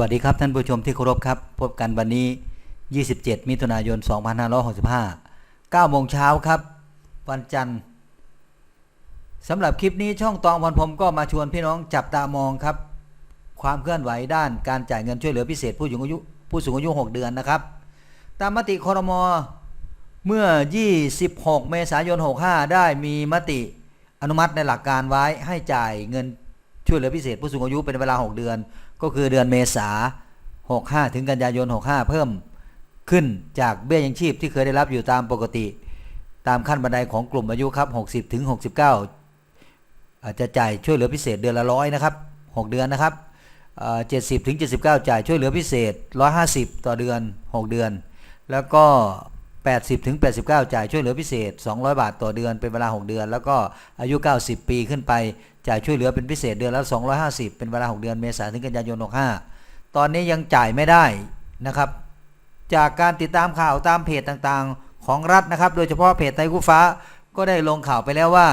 วัสดีครับท่านผู้ชมที่เคารพครับพบกันวันนี้ 27 มิถุนายน 2565 9โมงเช้าครับ วันจันทร์สำหรับคลิปนี้ช่องตองพรพรมก็มาชวนพี่น้องจับตามองครับ ความเคลื่อนไหวด้านการจ่ายเงินช่วยเหลือพิเศษผู้สูงอายุผู้สูงอายุ 6 เดือนนะครับ ตามมติคอรมอเมื่อ 26 เมษายน 65 ได้มีมติอนุมัติในหลักการไว้ให้จ่ายเงิน ช่วยเหลือพิเศษผู้สูงอายุเป็นเวลา 6 เดือน ก็คือเดือนเมษา65 ถึงกันยายน 65 เพิ่มขึ้นจากเบี้ยยังชีพที่เคยได้รับอยู่ตามปกติ ตามขั้นบันไดของกลุ่มอายุครับ 60 ถึง 69 อาจจะจ่ายช่วยเหลือพิเศษเดือนละร้อยนะครับ 6 เดือนนะครับเอ่อ70ถึง79จ่ายช่วยเหลือพิเศษ150ต่อเดือน6เดือน แล้วก็ 80ถึง89 จ่ายช่วยเหลือพิเศษ 200 บาทต่อเดือนเป็นเวลา 6 เดือน แล้วก็อายุ 90 ปีขึ้นไป จ่ายช่วยเหลือเป็นพิเศษเดือนละ250 เป็นเวลา 6 เดือนเมษายนถึงกันยายน 65 ตอนนี้ยังจ่ายไม่ได้นะครับ จากการติดตามข่าวตามเพจต่างๆ ของรัฐนะครับ โดยเฉพาะเพจไทยคู่ฟ้าก็ได้ลงข่าวไปแล้วว่า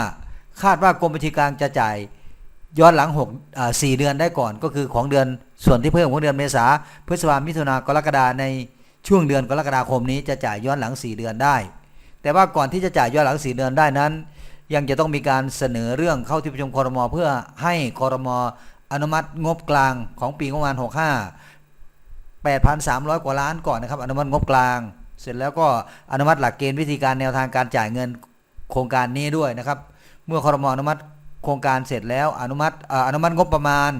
คาดว่ากรมบัญชีกลางจะจ่ายย้อนหลัง6อ่า4เดือนได้ก่อนก็คือของเดือนส่วนที่เพิ่มของเดือนเมษาพฤษภามิถุนากรกฎาใน ช่วงเดือนกรกฎาคมนี้จะจ่ายย้อนหลัง 4 เดือนได้ แต่ว่าก่อนที่จะจ่ายย้อนหลัง 4 เดือนได้นั้น ยังจะต้องมีการเสนอเรื่องเข้าที่ประชุมครมเพื่อให้ครมอนุมัติงบกลางของปีงบประมาณ 65 8,300 กว่าล้านก่อนนะครับ อนุมัติงบกลาง เสร็จแล้วก็อนุมัติหลักเกณฑ์วิธีการแนวทางการจ่ายเงินโครงการนี้ด้วยนะครับ เมื่อครมอนุมัติโครงการเสร็จแล้วอนุมัติเอ่ออนุมัติงบประมาณ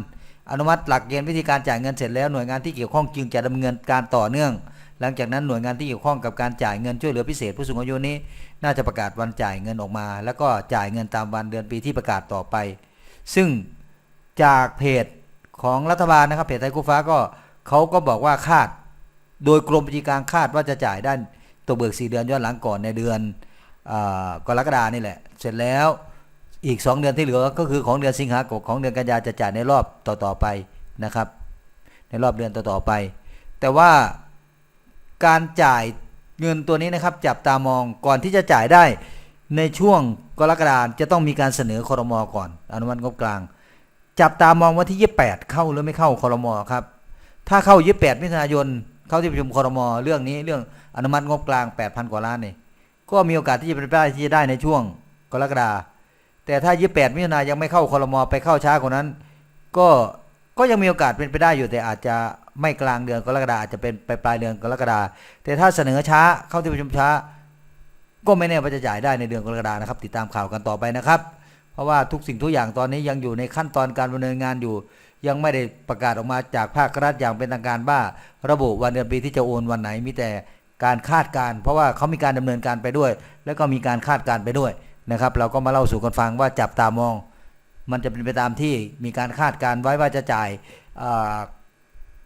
อนุมัติหลักเกณฑ์วิธีการจ่ายเงินเสร็จแล้วหน่วยงานที่เกี่ยวข้องจึงจะดำเนินการต่อเนื่อง หลังจากนั้นหน่วยงานที่เกี่ยวข้องกับการจ่ายเงินช่วยเหลือพิเศษผู้สูงอายุนี้ น่าจะประกาศวันจ่ายเงินออกมา แล้วก็จ่ายเงินตามวันเดือนปีที่ประกาศต่อไป ซึ่งจากเพจของรัฐบาลนะครับเพจไทยกู้ฟ้าก็เขาก็บอกว่าคาด โดยกรมบัญชีกลางคาดว่าจะจ่ายด้านตัวเบิก4เดือนย้อนหลังก่อนในเดือนอกรกฎานี่แหละ เสร็จแล้วอีก 2 เดือนที่เหลือก็คือของเดือนสิงหาคมของเดือนกันยาจะจ่ายในรอบต่อๆไปนะครับ ในรอบเดือนต่อๆไป แต่ว่า การจ่ายเงินตัวนี้นะครับจับตามองก่อนที่จะจ่ายได้ในช่วงกรกฎาจะต้องมีการเสนอคอรมอก่อน อนุมัติงบกลาง จับตามองว่าที่ 28 เข้าหรือไม่เข้าคอรมอครับ ถ้าเข้า 28 มิถุนายน เข้าที่ประชุมคอรมอเรื่องนี้เรื่องอนุมัติงบกลาง 8,000 กว่าล้านนี่ก็มีโอกาสที่จะเป็นไปได้ที่จะได้ในช่วงกรกฎาแต่ถ้า 28 มิถุนายนยังไม่เข้าคอรมอไปเข้าช้ากว่านั้น ก็ก็ยังมีโอกาสเป็นไปได้อยู่แต่อาจจะ ไม่กลางเดือนกรกฎาอาจจะเป็นปลายปลายเดือนกรกฎาแต่ถ้าเสนอช้าเข้าที่ประชุมช้า ก็ไม่แน่ว่าจะจ่ายได้ในเดือนกรกฎานะครับ ติดตามข่าวกันต่อไปนะครับ เพราะว่าทุกสิ่งทุกอย่างตอนนี้ยังอยู่ในขั้นตอนการดำเนินงานอยู่ ยังไม่ได้ประกาศออกมาจากภาครัฐอย่างเป็นทางการว่าระบุวันเดือนปีที่จะโอนวันไหนมีแต่การคาดการ เพราะว่าเขามีการดำเนินการไปด้วย แล้วก็มีการคาดการไปด้วยนะครับ เราก็มาเล่าสู่กันฟังว่าจับตามอง มันจะเป็นไปตามที่มีการคาดการไว้ว่าจะจ่าย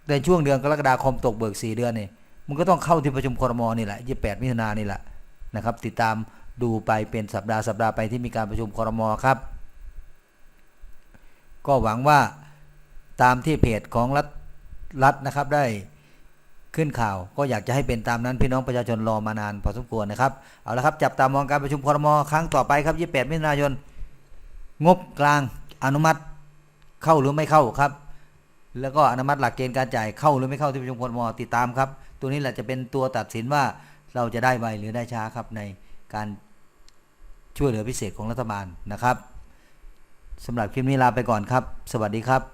อ่าในช่วงเดือนกรกฎาคมตกเบิก4เดือนนี่มันก็ต้องเข้าที่ประชุมครมนี่แหละ28มิถุนายนนี่แหละนะครับ ติดตามดูไปเป็นสัปดาห์สัปดาห์ไปที่มีการประชุมครมครับ ก็หวังว่าตามที่เพจของรัฐรัฐนะครับได้ขึ้นข่าวก็อยากจะให้เป็นตามนั้นพี่น้องประชาชนรอมานานพอสมควรนะครับเอาละครับจับตามองการประชุมครมครั้งต่อไปครับ 28 มิถุนายน งบกลางอนุมัติเข้าหรือไม่เข้าครับ แล้วก็อนุมัติหลักเกณฑ์การจ่ายเข้าหรือไม่เข้าที่ประชุมครมติดตามครับ ตัวนี้แหละจะเป็นตัวตัดสินว่าเราจะได้ไวหรือได้ช้าครับในการช่วยเหลือพิเศษของรัฐบาลนะครับสำหรับคลิปนี้ลาไปก่อนครับ สวัสดีครับ